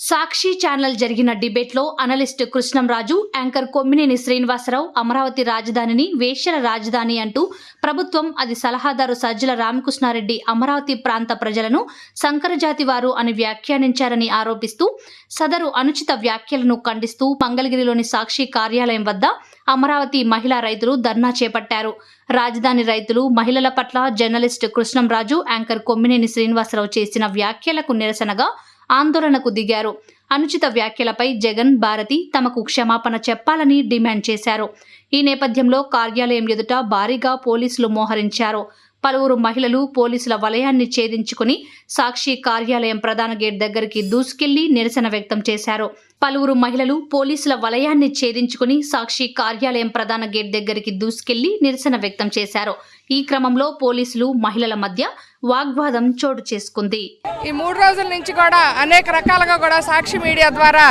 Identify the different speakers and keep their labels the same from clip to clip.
Speaker 1: సాక్షి channel జరిగిన డిబేట్లో analyst Krishnamraju anchor Kommineni Srinivasarao Amaravati రాజధానిని వేశ్యల రాజధాని అంటూ ప్రభుత్వం అది సలహాదారు సజ్జల రామకృష్ణారెడ్డి అమరావతి ప్రాంత ప్రజలను సంకరజాతి వారు అని వ్యాఖ్యానించారని ఆరోపిస్తూ సదరు అనుచిత వ్యాఖ్యలను ఖండిస్తూ మంగళగిరిలోని సాక్షి కార్యాలయం వద్ద అమరావతి మహిళా రైతులు ధర్నా చేపట్టారు. రాజధాని రైతులు మహిళల పట్ల జర్నలిస్ట్ కృష్ణంరాజు యాంకర్ కొమ్మినేని శ్రీనివాసరావు చేసిన వ్యాఖ్యలకు నిరసనగా ఆందోళనకు దిగారు. అనుచిత వ్యాఖ్యలపై జగన్ భారతి తమకు క్షమాపణ చెప్పాలని డిమాండ్ చేశారు. ఈ నేపథ్యంలో కార్యాలయం ఎదుట భారీగా పోలీసులు మోహరించారు. పలువురు మహిళలు పోలీసుల వలయాన్ని ఛేదించుకుని సాక్షి కార్యాలయం ప్రధాన గేట్ దగ్గరికి దూసుకెళ్ళి నిరసన వ్యక్తం చేశారు. పలువురు మహిళలు పోలీసుల వలయాన్ని ఛేదించుకుని సాక్షి కార్యాలయం ప్రధాన గేట్ దగ్గరికి దూసుకెళ్ళి నిరసన వ్యక్తం చేశారు. ఈ క్రమంలో పోలీసులు మహిళల మధ్య వాగ్వాదం చోటు చేసుకుంది.
Speaker 2: ఈ మూడు రోజుల నుంచి కూడా అనేక రకాలుగా కూడా సాక్షి మీడియా ద్వారా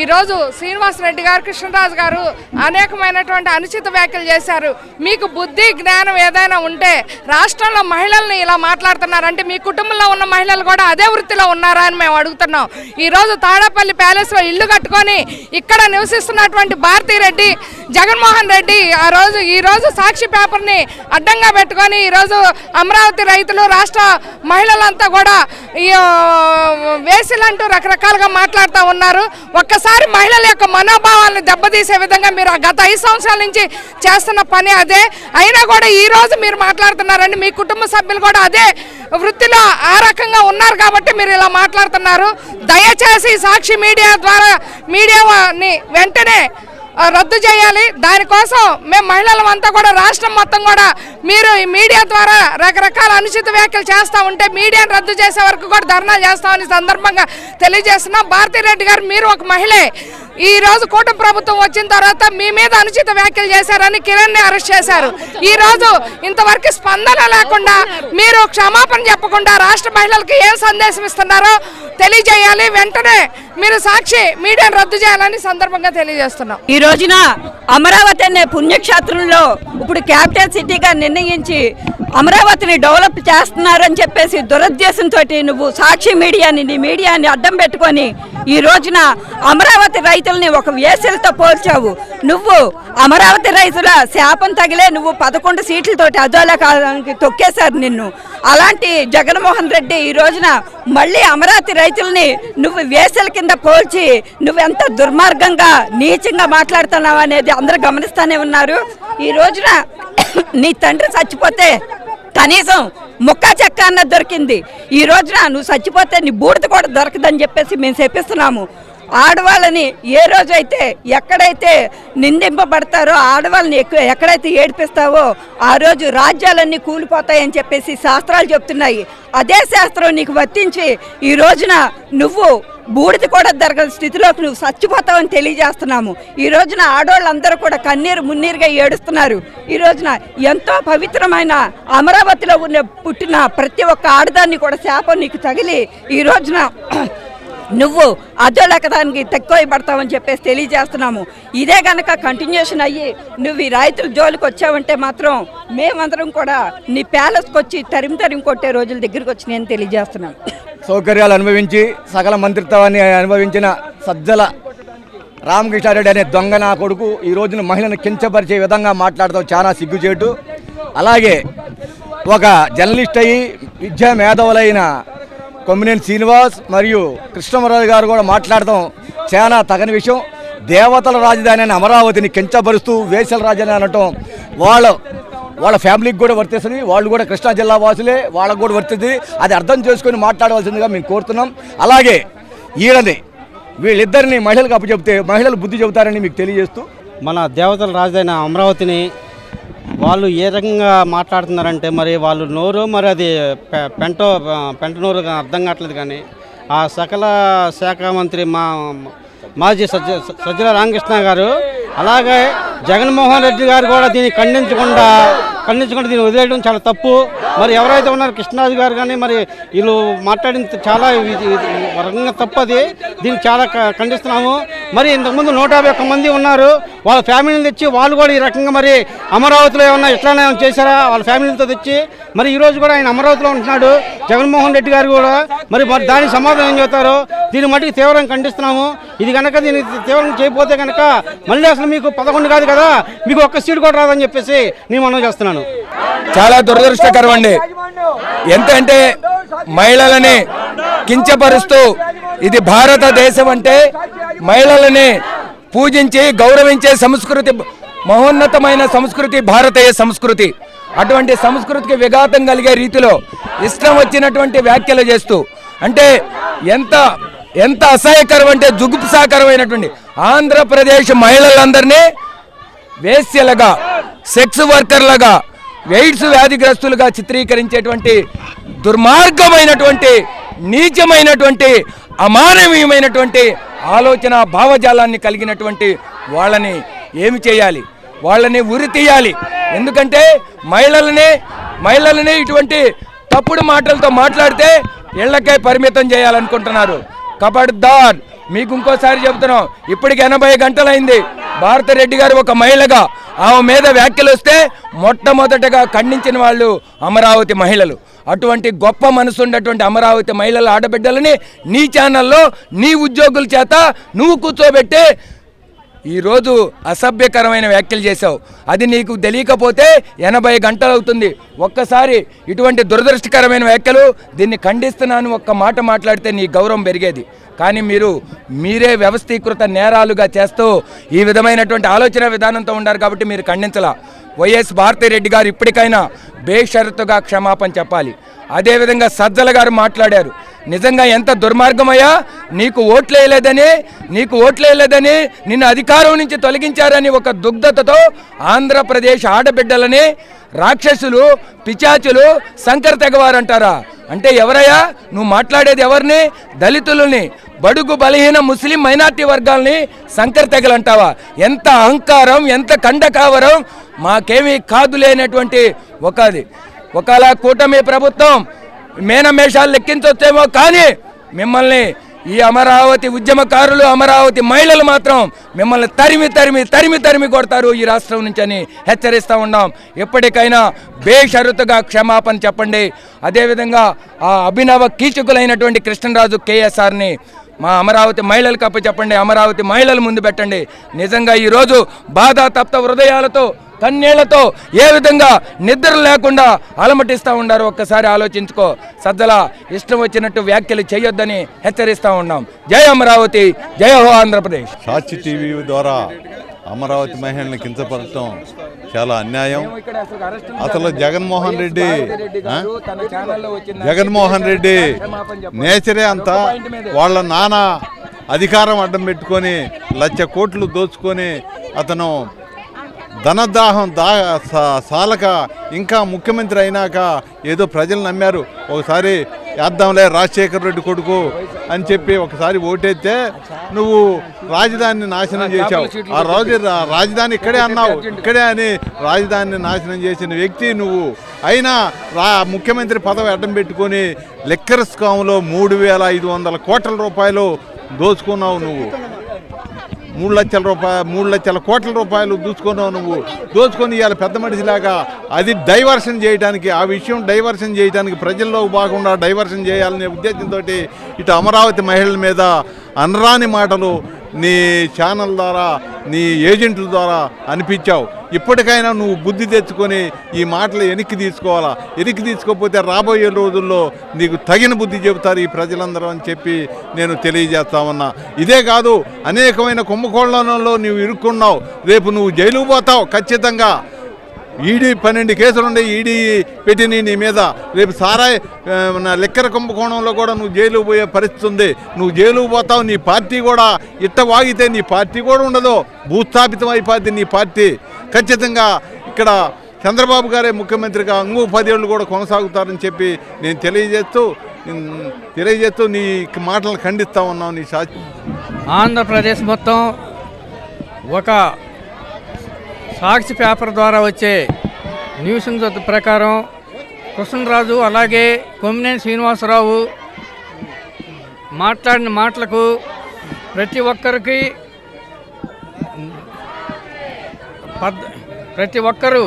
Speaker 2: ఈరోజు శ్రీనివాసరెడ్డి గారు కృష్ణరాజు గారు అనేకమైనటువంటి అనుచిత వ్యాఖ్యలు చేశారు. మీకు బుద్ధి జ్ఞానం ఏదైనా ఉంటే రాష్ట్రంలో మహిళల్ని ఇలా మాట్లాడుతున్నారంటే మీ కుటుంబంలో ఉన్న మహిళలు కూడా అదే వృత్తిలో ఉన్నారా అని మేము అడుగుతున్నాం. ఈరోజు తాడేపల్లి ప్యాలెస్లో ఇల్లు కట్టుకొని ఇక్కడ నివసిస్తున్నటువంటి భారతీరెడ్డి జగన్మోహన్ రెడ్డి ఆ రోజు ఈరోజు సాక్షి పేపర్ని అడ్డంగా పెట్టుకొని ఈరోజు అమరావతి రైతులు రాష్ట్ర మహిళలంతా కూడా ఈ వేసిలంటూ రకరకాలుగా మాట్లాడుతూ ఉన్నారు. ఒక్కసారి మహిళల యొక్క మనోభావాలను దెబ్బతీసే విధంగా మీరు ఆ గత ఐదు సంవత్సరాల నుంచి చేస్తున్న పని అదే. అయినా కూడా ఈ రోజు మీరు మాట్లాడుతున్నారండి మీ కుటుంబ సభ్యులు కూడా అదే వృత్తిలో ఆ రకంగా ఉన్నారు కాబట్టి మీరు ఇలా మాట్లాడుతున్నారు. దయచేసి సాక్షి మీడియా ద్వారా మీడియాని వెంటనే రద్దు చేయాలి. దానికోసం మేము మహిళలం అంతా కూడా రాష్ట్రం మొత్తం కూడా మీరు ఈ మీడియా ద్వారా రకరకాల అనుచిత వ్యాఖ్యలు చేస్తూ ఉంటే మీడియాను రద్దు చేసే వరకు కూడా ధర్నా చేస్తామని సందర్భంగా తెలియజేస్తున్నాం. భారతీరెడ్డి గారు మీరు ఒక మహిళే. ఈ రోజు కూటమి ప్రభుత్వం వచ్చిన తర్వాత మీ మీద అనుచిత వ్యాఖ్యలు చేశారని కిరణ్ని అరెస్ట్ చేశారు. ఈ రోజు ఇంతవరకు స్పందన లేకుండా మీరు క్షమాపణ చెప్పకుండా రాష్ట్ర మహిళలకు ఏం సందేశం ఇస్తున్నారో తెలియజేయాలి. వెంటనే మీరు సాక్షి మీడియాను రద్దు చేయాలని సందర్భంగా తెలియజేస్తున్నాం.
Speaker 3: ఈ రోజున అమరావతి అనే పుణ్యక్షేత్రంలో ఇప్పుడు క్యాపిటల్ సిటీగా నిర్ణయించి అమరావతిని డెవలప్ చేస్తున్నారని చెప్పేసి దురుద్దేశంతో నువ్వు సాక్షి మీడియాని నీ మీడియాని అడ్డం పెట్టుకొని ఈ రోజున అమరావతి రైతుల్ని ఒక వేసలతో పోల్చావు. నువ్వు అమరావతి రైతుల శాపం తగిలే నువ్వు పదకొండు సీట్లతోటి అదోలా తొక్కేశారు నిన్ను. అలాంటి జగన్మోహన్ రెడ్డి ఈ రోజున మళ్ళీ అమరావతి రైతుల్ని నువ్వు వేసల కింద పోల్చి నువ్వెంత దుర్మార్గంగా నీచంగా మాట్లాడుతున్నావు అనేది అందరూ గమనిస్తూనే ఉన్నారు. ఈ రోజున నీ తండ్రి చచ్చిపోతే కనీసం ముక్క చెక్క అన్నది దొరికింది. ఈ రోజున నువ్వు చచ్చిపోతే నీ బూడిద కూడా దొరకదని చెప్పేసి మేము చెప్పిస్తున్నాము. ఆడవాళ్ళని ఏ రోజైతే ఎక్కడైతే నిందింపబడతారో ఆడవాళ్ళని ఎక్కువ ఎక్కడైతే ఏడిపిస్తావో ఆ రోజు రాజ్యాలన్నీ కూలిపోతాయని చెప్పేసి శాస్త్రాలు చెప్తున్నాయి. అదే శాస్త్రం నీకు వర్తించి ఈ రోజున నువ్వు బూడిద కూడా దొరకని స్థితిలోకి నువ్వు చచ్చిపోతావని తెలియజేస్తున్నాము. ఈ రోజున ఆడవాళ్ళందరూ కూడా కన్నీరు మున్నీరుగా ఏడుస్తున్నారు. ఈ రోజున ఎంతో పవిత్రమైన అమరావతిలో ఉన్న పుట్టిన ప్రతి ఒక్క ఆడదాన్ని కూడా శాపం నీకు తగిలి ఈ రోజున నువ్వు అదోలకదానికి తక్కువైపడతావని చెప్పేసి తెలియజేస్తున్నాము. ఇదే కనుక కంటిన్యూషన్ అయ్యి నువ్వు ఈ రైతుల జోలికి వచ్చావంటే మాత్రం మేమందరం కూడా నీ ప్యాలెస్కి వచ్చి తరిమి తరిమి కొట్టే రోజుల దగ్గరికి వచ్చి నేను తెలియజేస్తున్నాను
Speaker 4: సౌకర్యాలు అనుభవించి సకల మంత్రిత్వాన్ని అనుభవించిన సజ్జల రామకృష్ణారెడ్డి అనే దొంగ నా కొడుకు ఈ రోజున మహిళను కించపరిచే విధంగా మాట్లాడతాం చాలా సిగ్గుచేటు. అలాగే ఒక జర్నలిస్ట్ అయ్యి విద్యా మేధావులైన కొమ్మినేని శ్రీనివాస్ మరియు కృష్ణమరాజు గారు కూడా మాట్లాడటం చాలా తగని విషయం. దేవతల రాజధాని అయిన అమరావతిని కించపరుస్తూ వేసల రాజధాని అనటం వాళ్ళ వాళ్ళ ఫ్యామిలీకి కూడా వర్తిస్తుంది వాళ్ళు కూడా కృష్ణా జిల్లా వాసులే వాళ్ళకు కూడా వర్తిస్తుంది. అది అర్థం చేసుకొని మాట్లాడవలసిందిగా మేము కోరుతున్నాం. అలాగే ఈయనది వీళ్ళిద్దరిని మహిళలకు అప్పచెప్తే మహిళలు బుద్ధి చెబుతారని మీకు తెలియజేస్తూ
Speaker 5: మన దేవతల రాజధాని అమరావతిని వాళ్ళు ఏ రకంగా మాట్లాడుతున్నారంటే మరి వాళ్ళు నోరు మరి అది పె- పెంటో పెంట నోరు అర్థం కావట్లేదు కానీ ఆ సకల శాఖ మంత్రి మా మాజీ సజ్జ సజ్జల రామకృష్ణ గారు అలాగే జగన్మోహన్ రెడ్డి గారు కూడా దీన్ని ఖండించకుండా ఖండించకుండా దీన్ని వదిలేయడం చాలా తప్పు. మరి ఎవరైతే ఉన్నారో కృష్ణరాజు గారు కానీ మరి వీళ్ళు మాట్లాడిన చాలా రకంగా తప్పు అది. దీన్ని చాలా క- ఖండిస్తున్నాము. మరి ఇంతకుముందు నూట యాభై ఒక్క మంది ఉన్నారు. వాళ్ళ ఫ్యామిలీని తెచ్చి వాళ్ళు కూడా ఈ రకంగా మరి అమరావతిలో ఏమన్నా ఇట్లానే చేశారా? వాళ్ళ ఫ్యామిలీతో తెచ్చి మరి ఈరోజు కూడా ఆయన అమరావతిలో ఉంటున్నాడు. జగన్మోహన్ రెడ్డి గారు కూడా మరి మరి దానికి సమాధానం ఏం చెబుతారు? దీని మటుకు తీవ్రంగా ఖండిస్తున్నాము. ఇది కనుక దీన్ని తీవ్రంగా చేయకపోతే కనుక మళ్ళీ అసలు మీకు పదకొండు కాదు కదా? మీకు ఒక్క సీట్ కూడా రాదని చెప్పేసి నేను మనం చేస్తున్నాను.
Speaker 6: చాలా దురదృష్టకరం అండి ఎంత అంటే మహిళలని కించపరుస్తూ ఇది భారతదేశం అంటే మహిళలని పూజించి గౌరవించే సంస్కృతి మహోన్నతమైన సంస్కృతి భారతీయ సంస్కృతి. అటువంటి సంస్కృతికి విఘాతం కలిగే రీతిలో ఇష్టం వచ్చినటువంటి వ్యాఖ్యలు చేస్తూ అంటే ఎంత ఎంత అసహ్యకరం అంటే జుగుప్సాకరమైనటువంటి ఆంధ్రప్రదేశ్ మహిళలందరినీ వేశ్యలుగా సెక్స్ వర్కర్లుగా ఎయిడ్స్ వ్యాధిగ్రస్తులుగా చిత్రీకరించేటువంటి దుర్మార్గమైనటువంటి నీచమైనటువంటి అమానవీయమైనటువంటి ఆలోచన భావజాలాన్ని కలిగినటువంటి వాళ్ళని ఏమి చేయాలి? వాళ్ళని ఉరి తీయాలి. ఎందుకంటే మహిళలని మహిళలని ఇటువంటి తప్పుడు మాటలతో మాట్లాడితే ఇళ్ళకే పరిమితం చేయాలనుకుంటున్నారు. కబడ్దార్ మీకు ఇంకోసారి చెబుతున్నాం ఇప్పటికి ఎనభై గంటలైంది. భారతరెడ్డి గారు ఒక మహిళగా ఆమె మీద వ్యాఖ్యలు వస్తే మొట్టమొదటగా ఖండించిన వాళ్ళు అమరావతి మహిళలు. అటువంటి గొప్ప మనసున్నటువంటి అమరావతి మహిళల ఆడబిడ్డలని నీ ఛానల్లో నీ ఉద్యోగుల చేత నువ్వు కూర్చోబెట్టే ఈరోజు అసభ్యకరమైన వ్యాఖ్యలు చేశావు. అది నీకు తెలియకపోతే ఎనభై గంటలు అవుతుంది ఒక్కసారి ఇటువంటి దురదృష్టకరమైన వ్యాఖ్యలు దీన్ని ఖండిస్తున్నాను. ఒక్క మాట మాట్లాడితే నీ గౌరవం పెరిగేది. కానీ మీరు మీరే వ్యవస్థీకృత నేరాలుగా చేస్తూ ఈ విధమైనటువంటి ఆలోచన విధానంతో ఉన్నారు కాబట్టి మీరు ఖండించలా. వైఎస్ భారతిరెడ్డి గారు ఇప్పటికైనా బేషరతుగా క్షమాపణ చెప్పాలి. అదేవిధంగా సజ్జల గారు మాట్లాడారు. నిజంగా ఎంత దుర్మార్గమయ్యా? నీకు ఓట్లేయలేదని నీకు ఓట్లేయలేదని నిన్ను అధికారం నుంచి తొలగించారని ఒక దుగ్ధతతో ఆంధ్రప్రదేశ్ ఆడబిడ్డలని రాక్షసులు పిచాచులు శంకర తెగవారంటారా అంటే ఎవరయ్యా? నువ్వు మాట్లాడేది ఎవరిని? దళితులని బడుగు బలహీన ముస్లిం మైనార్టీ వర్గాల్ని శంకర తెగలంటావా? ఎంత అహంకారం ఎంత కండకావరం మాకేమీ కాదు లేనటువంటి ఒకది. ఒకలా కూటమి ప్రభుత్వం మేనమేషాలు లెక్కించొచ్చేమో కానీ మిమ్మల్ని ఈ అమరావతి ఉద్యమకారులు అమరావతి మహిళలు మాత్రం మిమ్మల్ని తరిమి తరిమి తరిమి తరిమి కొడతారు ఈ రాష్ట్రం నుంచి అని హెచ్చరిస్తూ ఉన్నాం. ఎప్పటికైనా బేషరతుగా క్షమాపణ చెప్పండి. అదేవిధంగా ఆ అభినవ కీచకులైనటువంటి కృష్ణరాజు కేఎస్ఆర్ని మా అమరావతి మహిళలకు అప్పు చెప్పండి. అమరావతి మహిళలు ముందు పెట్టండి. నిజంగా ఈరోజు బాధ తప్త హృదయాలతో కన్నీళ్ళతో ఏ విధంగా నిద్ర లేకుండా అలమటిస్తూ ఉన్నారు ఒక్కసారి ఆలోచించుకో. సజ్జల ఇష్టం వచ్చినట్టు వ్యాఖ్యలు చేయొద్దని హెచ్చరిస్తూ ఉన్నాం. జై అమరావతి జయ హో ఆంధ్రప్రదేశ్.
Speaker 7: సాక్షి టీవీ ద్వారా అమరావతి మహిళని కించపరచడం చాలా అన్యాయం. అసలు జగన్మోహన్ రెడ్డి జగన్మోహన్ రెడ్డి నేచరే అంతా. వాళ్ళ నాన్న అధికారం అడ్డం పెట్టుకొని లక్ష కోట్లు దోచుకొని అతను ధనదాహం దా సాలక ఇంకా ముఖ్యమంత్రి అయినాక ఏదో ప్రజలు నమ్మారు. ఒకసారి వేద్దాంలే రాజశేఖర రెడ్డి కొడుకు అని చెప్పి ఒకసారి ఓటేస్తే నువ్వు రాజధానిని నాశనం చేశావు. ఆ రోజు రా- రాజధాని ఇక్కడే అన్నావు. ఇక్కడే అని రాజధానిని నాశనం చేసిన వ్యక్తి నువ్వు. అయినా రా ముఖ్యమంత్రి పదవి అడ్డం పెట్టుకొని లెక్కర్ స్కామ్లో మూడు వేల ఐదు వందల కోట్ల రూపాయలు దోచుకున్నావు నువ్వు. మూడు లక్షల రూపాయలు మూడు లక్షల కోట్ల రూపాయలు దోచుకున్నావు నువ్వు. దోచుకొని ఇవాళ పెద్ద మనిషిలాగా అది డైవర్షన్ చేయడానికి ఆ విషయం డైవర్షన్ చేయడానికి ప్రజల్లో బాగుండా డైవర్షన్ చేయాలనే ఉద్దేశంతో ఇటు అమరావతి మహిళల మీద అనరాని మాటలు నీ ఛానల్ ద్వారా నీ ఏజెంట్ల ద్వారా అనిపించావు. ఇప్పటికైనా నువ్వు బుద్ధి తెచ్చుకొని ఈ మాటలు వెనక్కి తీసుకోవాలా? వెనక్కి తీసుకోకపోతే రాబోయే రోజుల్లో నీకు తగిన బుద్ధి చెబుతారు ఈ ప్రజలందరూ అని చెప్పి నేను తెలియజేస్తామన్నా ఇదే కాదు అనేకమైన కుంభకోణంలో నువ్వు ఇరుక్కున్నావు. రేపు నువ్వు జైలుకు పోతావు ఖచ్చితంగా. ఈడీ పన్నెండు కేసులున్నాయి ఈడీ పెట్టిన నీ మీద. రేపు సారాయి నా లెక్కర కుంభకోణంలో కూడా నువ్వు జైలుకు పోయే పరిస్థితి ఉంది. నువ్వు జైలుకు పోతావు నీ పార్టీ కూడా ఇట్ట వాగితే నీ పార్టీ కూడా ఉండదు. భూస్థాపితం అయిపోద్ది నీ పార్టీ. ఖచ్చితంగా ఇక్కడ చంద్రబాబు గారే ముఖ్యమంత్రిగా ఇంకో పదేళ్ళు కూడా కొనసాగుతారని చెప్పి నేను తెలియజేస్తూ తెలియజేస్తూ నీ మాటలు ఖండిస్తా ఉన్నావు నీ సా
Speaker 8: ఆంధ్రప్రదేశ్ మొత్తం ఒక సాక్షి పేపర్ ద్వారా వచ్చే న్యూస్ ప్రకారం కృష్ణరాజు అలాగే కొమ్మినేని శ్రీనివాసరావు మాట్లాడిన మాటలకు ప్రతి ఒక్కరికి పద్ ప్రతి ఒక్కరూ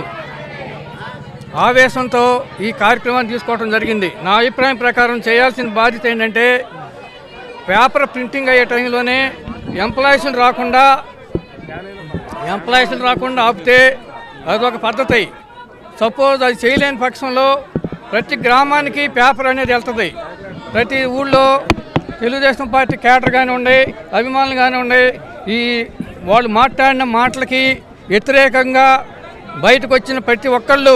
Speaker 8: ఆవేశంతో ఈ కార్యక్రమాన్ని తీసుకోవడం జరిగింది. నా అభిప్రాయం ప్రకారం చేయాల్సిన బాధ్యత ఏంటంటే పేపర్ ప్రింటింగ్ అయ్యే టైంలోనే ఎంప్లాయీస్ని రాకుండా ఎంప్లాయీస్ని రాకుండా ఆపితే అదొక పద్ధతి. సపోజ్ అది చేయలేని పక్షంలో ప్రతి గ్రామానికి పేపర్ అనేది వెళ్తుంది. ప్రతి ఊళ్ళో తెలుగుదేశం పార్టీ కేటర్ కానివ్వండి అభిమానులు కానివ్వండి ఈ వాళ్ళు మాట్లాడిన మాటలకి వ్యతిరేకంగా బయటకు వచ్చిన ప్రతి ఒక్కళ్ళు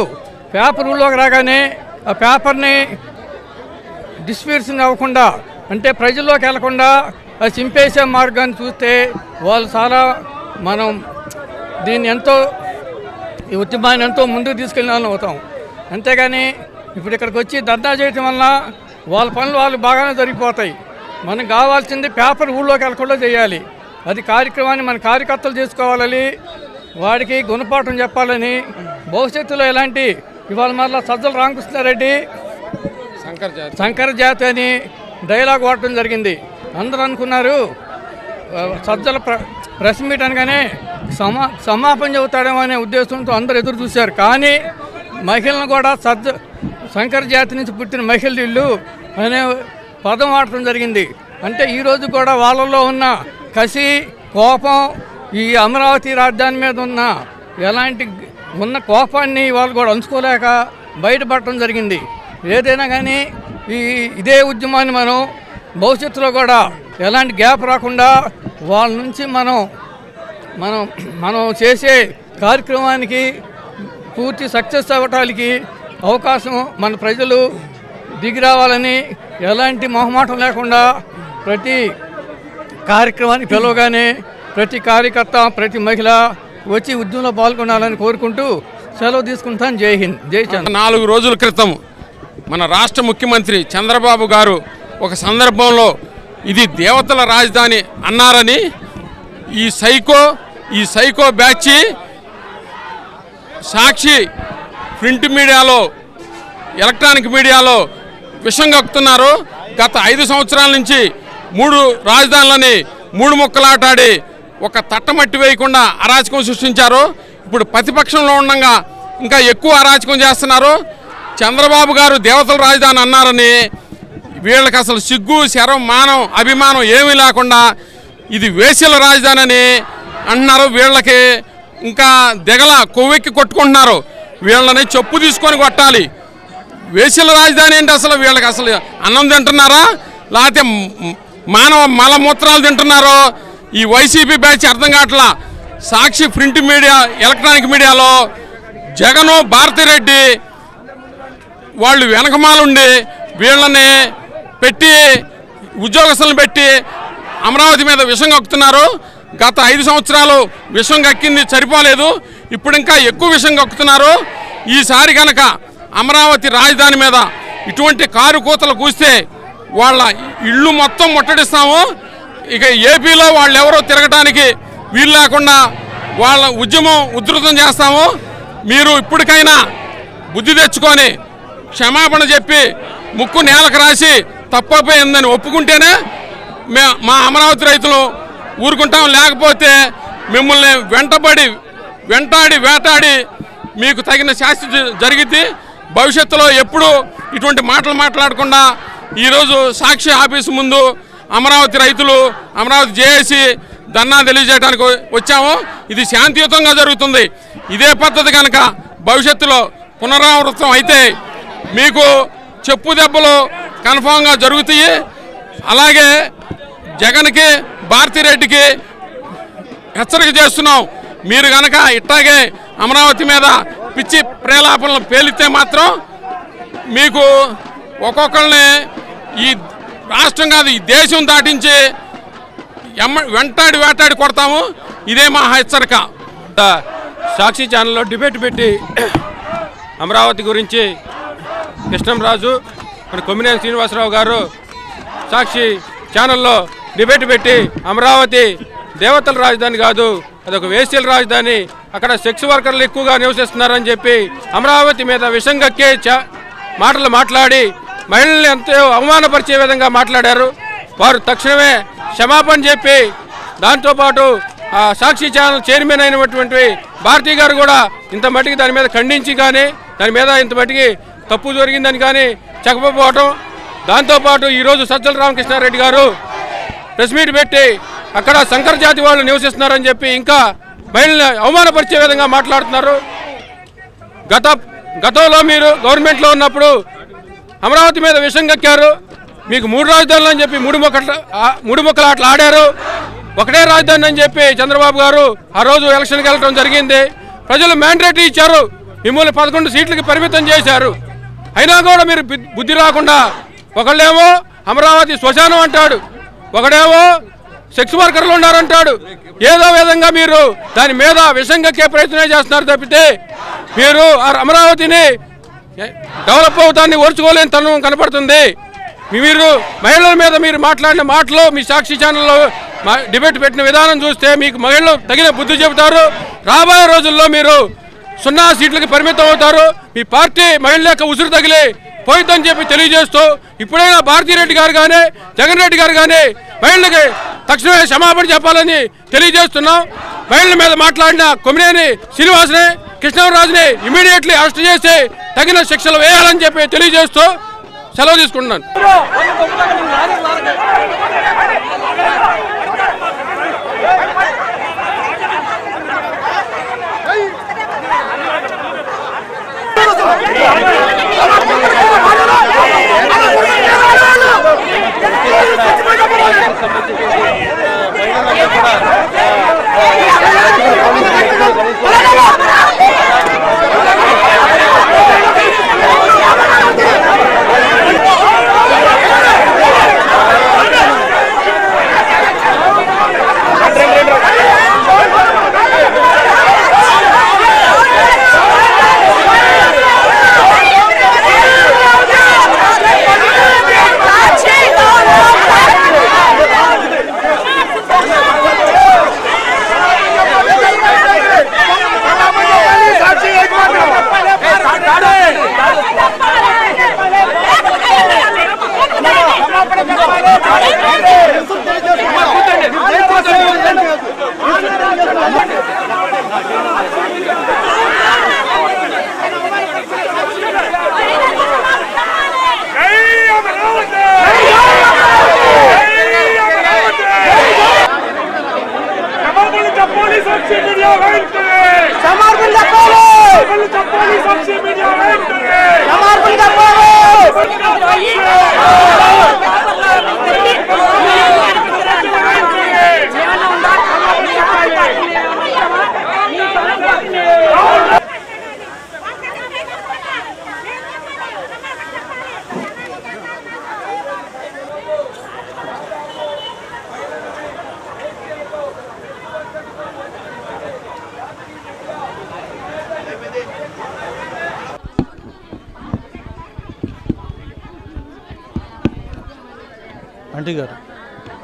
Speaker 8: పేపర్ ఊళ్ళోకి రాగానే ఆ పేపర్ని డిస్పీర్సింగ్ అవ్వకుండా అంటే ప్రజల్లోకి వెళ్ళకుండా అది చింపేసే మార్గాన్ని చూస్తే వాళ్ళు చాలా మనం దీన్ని ఎంతో ఈ ఉద్యమాన్ని ఎంతో ముందుకు తీసుకెళ్ళిన వాళ్ళం అవుతాం అంతేగాని ఇప్పుడు ఇక్కడికి వచ్చి ధర్నా చేయటం వల్ల వాళ్ళ పనులు వాళ్ళు బాగానే జరిగిపోతాయి. మనకు కావాల్సింది పేపర్ ఊళ్ళోకి వెళ్ళకుండా చేయాలి. అది కార్యక్రమాన్ని మన కార్యకర్తలు చేసుకోవాలని వాడికి గుణపాఠం చెప్పాలని భవిష్యత్తులో ఎలాంటి ఇవాళ మళ్ళీ సజ్జల రామకృష్ణారెడ్డి శంకర జాతి అని డైలాగ్ వాడటం జరిగింది. అందరూ అనుకున్నారు సజ్జల ప్ర ప్రెస్ మీట్ అనగానే సమా సమాపన చెబుతాడేమో అనే ఉద్దేశంతో అందరు ఎదురు చూశారు. కానీ మహిళలను కూడా సజ్జ శంకర జాతి నుంచి పుట్టిన మహిళలు అనే పదం ఆడటం జరిగింది. అంటే ఈరోజు కూడా వాళ్ళల్లో ఉన్న కసి కోపం ఈ అమరావతి రాజధాని మీద ఉన్న ఎలాంటి ఉన్న కోపాన్ని వాళ్ళు కూడా ఉంచుకోలేక బయటపడటం జరిగింది. ఏదైనా కానీ ఈ ఇదే ఉద్యమాన్ని మనం భవిష్యత్తులో కూడా ఎలాంటి గ్యాప్ రాకుండా వాళ్ళ నుంచి మనం మనం మనం చేసే కార్యక్రమానికి పూర్తి సక్సెస్ అవ్వటానికి అవకాశం మన ప్రజలు దిగి రావాలని ఎలాంటి మొహమాటం లేకుండా ప్రతి కార్యక్రమానికి పిలవగానే ప్రతి కార్యకర్త ప్రతి మహిళ వచ్చి ఉద్యమంలో పాల్గొనాలని కోరుకుంటూ సెలవు తీసుకుంటాను. జై హింద్. జై చంద్ర
Speaker 9: నాలుగు రోజుల క్రితం మన రాష్ట్ర ముఖ్యమంత్రి చంద్రబాబు గారు ఒక సందర్భంలో ఇది దేవతల రాజధాని అన్నారని ఈ సైకో ఈ సైకో బ్యాచ్ సాక్షి ప్రింట్ మీడియాలో ఎలక్ట్రానిక్ మీడియాలో విషం కక్కుతున్నారు. గత ఐదు సంవత్సరాల నుంచి మూడు రాజధానులని మూడు ముక్కలాటాడి ఒక తట్టమట్టి వేయకుండా అరాచకం సృష్టించారు. ఇప్పుడు ప్రతిపక్షంలో ఉండగా ఇంకా ఎక్కువ అరాచకం చేస్తున్నారు. చంద్రబాబు గారు దేవతల రాజధాని అన్నారని వీళ్ళకి అసలు సిగ్గు శరం మానం అభిమానం ఏమీ లేకుండా ఇది వేశ్యల రాజధాని అని అంటున్నారు. వీళ్ళకి ఇంకా దిగల కొవ్వెక్కి కొట్టుకుంటున్నారు. వీళ్ళని చెప్పు తీసుకొని కొట్టాలి. వేశ్యల రాజధాని ఏంటి అసలు? వీళ్ళకి అసలు అన్నం తింటున్నారా? లేకపోతే మానవ మలమూత్రాలు తింటున్నారో? ఈ వైసీపీ బ్యాచ్ అర్థం కావట్లా? సాక్షి ప్రింట్ మీడియా ఎలక్ట్రానిక్ మీడియాలో జగను భారతిరెడ్డి వాళ్ళు వెనకమాలుండి వీళ్ళని పెట్టి ఉద్యోగస్తులను పెట్టి అమరావతి మీద విషం కక్కుతున్నారు. గత ఐదు సంవత్సరాలు విషం కక్కింది సరిపోలేదు. ఇప్పుడు ఇంకా ఎక్కువ విషం కక్కుతున్నారు. ఈసారి కనుక అమరావతి రాజధాని మీద ఇటువంటి కారు కూతలు కూస్తే వాళ్ళ ఇళ్ళు మొత్తం ముట్టడిస్తాము. ఇక ఏపీలో వాళ్ళు ఎవరో తిరగటానికి వీలు లేకుండా వాళ్ళ ఉద్యమం ఉధృతం చేస్తాము. మీరు ఇప్పటికైనా బుద్ధి తెచ్చుకొని క్షమాపణ చెప్పి ముక్కు నేలకు రాసి తప్పపోయిందని ఒప్పుకుంటేనే మే మా అమరావతి రైతులు ఊరుకుంటాం. లేకపోతే మిమ్మల్ని వెంటబడి వెంటాడి వేటాడి మీకు తగిన శాస్తి జ- భవిష్యత్తులో ఎప్పుడూ ఇటువంటి మాటలు మాట్లాడకుండా ఈరోజు సాక్షి ఆఫీసు ముందు అమరావతి రైతులు అమరావతి జేఏసీ ధర్నా తెలియజేయడానికి వచ్చాము. ఇది శాంతియుతంగా జరుగుతుంది. ఇదే పద్ధతి కనుక భవిష్యత్తులో పునరావృతం అయితే మీకు చెప్పు దెబ్బలు కన్ఫామ్గా జరుగుతాయి. అలాగే జగన్కి భారతిరెడ్డికి హెచ్చరిక చేస్తున్నాం. మీరు కనుక ఇట్టాగే అమరావతి మీద పిచ్చి ప్రేలాపనలు పేలితే మాత్రం మీకు ఒక్కొక్కరిని ఈ రాష్ట్రం కాదు ఈ దేశం దాటించి ఎమ్మ వెంటాడి వేటాడి కొడతాము. ఇదే మా హెచ్చరిక.
Speaker 10: సాక్షి ఛానల్లో డిబేట్ పెట్టి అమరావతి గురించి కృష్ణంరాజు మన కొమ్మినేని శ్రీనివాసరావు గారు సాక్షి ఛానల్లో డిబేట్ పెట్టి అమరావతి దేవతల రాజధాని కాదు అదొక వేశ్యల రాజధాని. అక్కడ సెక్స్ వర్కర్లు ఎక్కువగా నివసిస్తున్నారని చెప్పి అమరావతి మీద విషంగక్కే మాటలు మాట్లాడి మహిళల్ని ఎంతో అవమానపరిచే విధంగా మాట్లాడారు. వారు తక్షణమే క్షమాపణ చెప్పి దాంతోపాటు ఆ సాక్షి ఛానల్ చైర్మన్ అయినటువంటి భారతీ గారు కూడా ఇంత మట్టికి దాని మీద ఖండించి కానీ దాని మీద ఇంత మట్టికి తప్పు జరిగిందని కానీ చెప్పకపోవటం దాంతోపాటు ఈరోజు సజ్జల రామకృష్ణారెడ్డి గారు ప్రెస్ మీట్ పెట్టి అక్కడ శంకర జాతి వాళ్ళు నివసిస్తున్నారని చెప్పి ఇంకా మహిళల్ని అవమానపరిచే విధంగా మాట్లాడుతున్నారు. గత గతంలో మీరు గవర్నమెంట్లో ఉన్నప్పుడు అమరావతి మీద విషం కక్కారు. మీకు మూడు రాజధానులు అని చెప్పి మూడు మొక్కల మూడు మొక్కలు ఆటలు ఆడారు. ఒకటే రాజధాని అని చెప్పి చంద్రబాబు గారు ఆ రోజు ఎలక్షన్కి వెళ్ళడం జరిగింది. ప్రజలు మ్యాండేట్ ఇచ్చారు. మిమ్మల్ని పదకొండు సీట్లకి పరిమితం చేశారు. అయినా కూడా మీరు బుద్ధి- బుద్ధి రాకుండా ఒకళ్ళేమో అమరావతి శ్మశానం అంటాడు ఒకడేమో సెక్స్ వర్కర్లు ఉన్నారంటాడు. ఏదో విధంగా మీరు దాని మీద విషం కక్కే ప్రయత్నం చేస్తున్నారు తప్పితే మీరు ఆ అమరావతిని డెవలప్ అవుతాన్ని ఓర్చుకోలేని తనం కనపడుతుంది. మీరు మహిళల మీద మీరు మాట్లాడిన మాటలు మీ సాక్షి ఛానల్లో మా- డిబేట్ పెట్టిన విధానం చూస్తే మీకు మహిళలు తగిన బుద్ధి చెబుతారు. రాబోయే రోజుల్లో మీరు సున్నా సీట్లకి పరిమితం అవుతారు. మీ పార్టీ మహిళలకు యొక్క ఉసురు తగిలి పోయిద్దని చెప్పి తెలియజేస్తూ ఇప్పుడైనా భారతీరెడ్డి గారు కానీ జగన్ రెడ్డి గారు కానీ మహిళలకి తక్షణమే క్షమాపణ చెప్పాలని తెలియజేస్తున్నాం. మహిళల మీద మాట్లాడిన కొమినేని శ్రీనివాసుని కృష్ణరాజుని ఇమీడియట్లీ అరెస్ట్ చేసి తగిన శిక్షలు వేయాలని చెప్పి తెలియజేస్తూ సెలవు తీసుకుంటున్నాను.
Speaker 5: ఆంటీ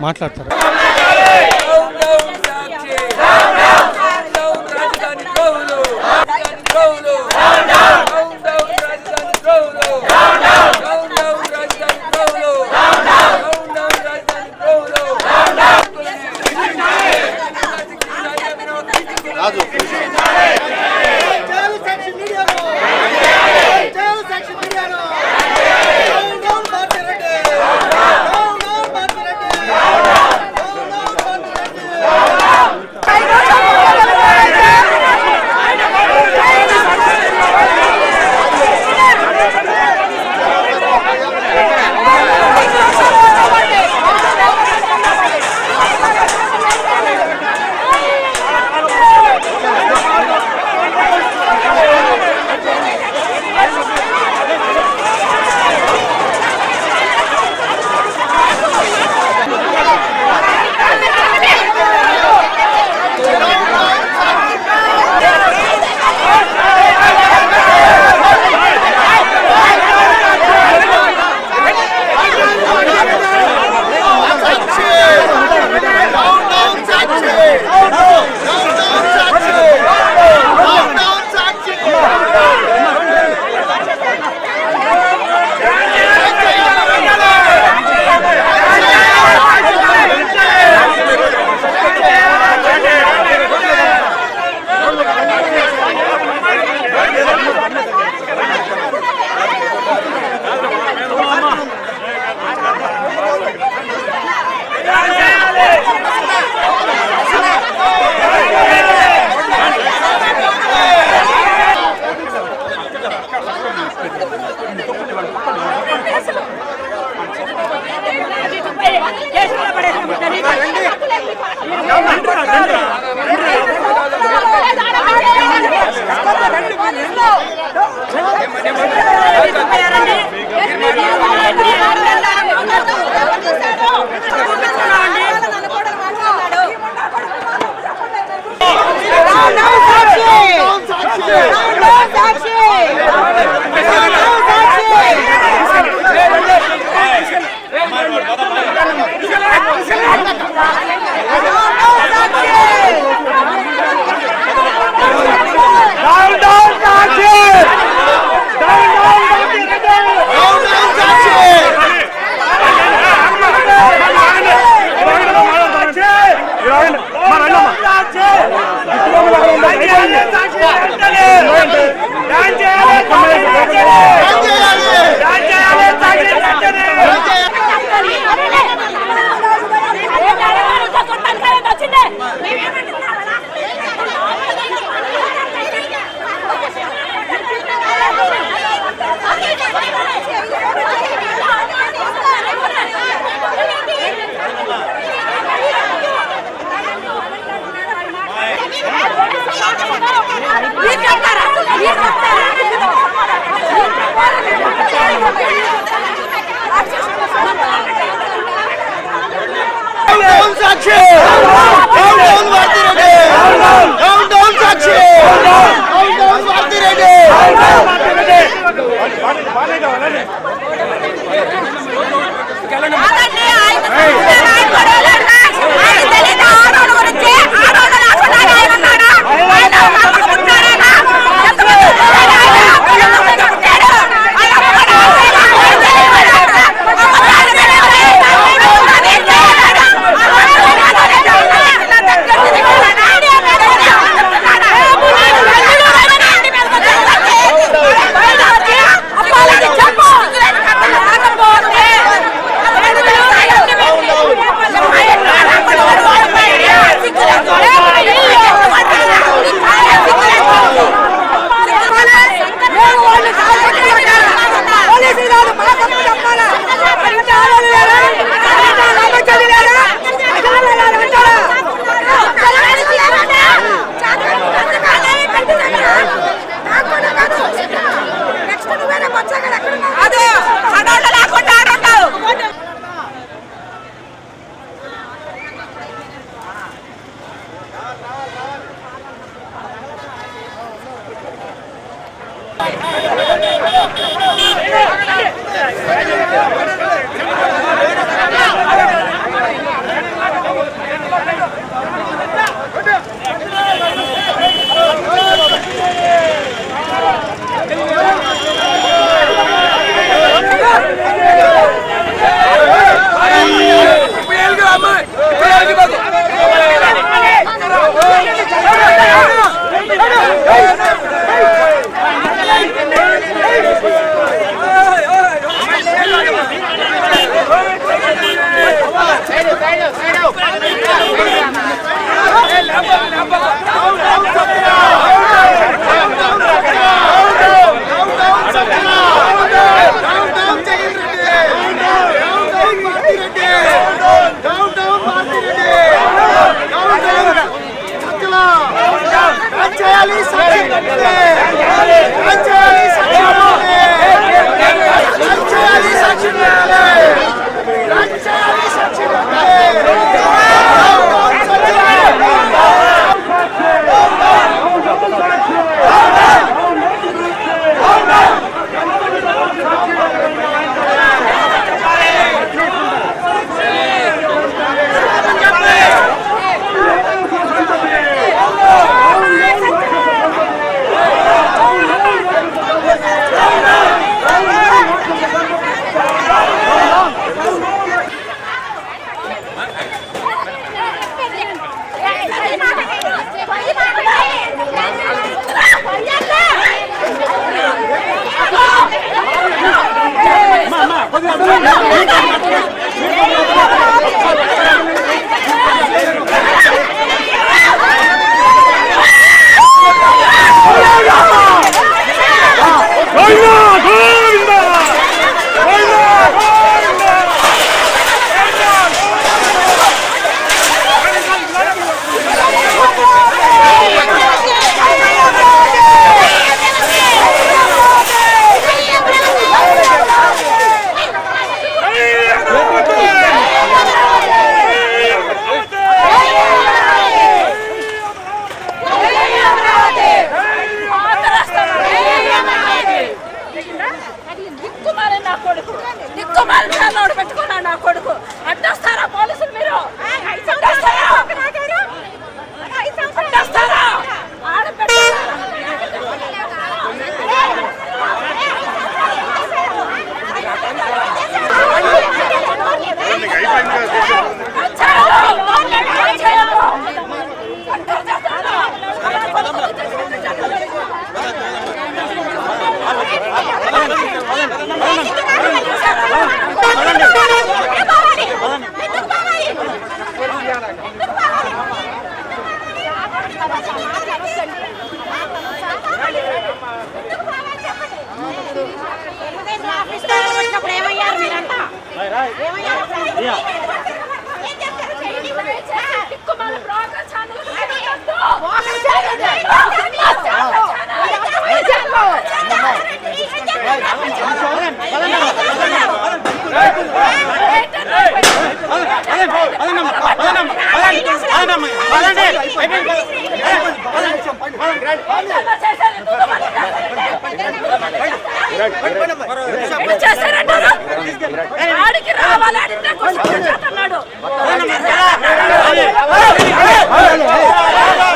Speaker 5: మాట్లాడతారా.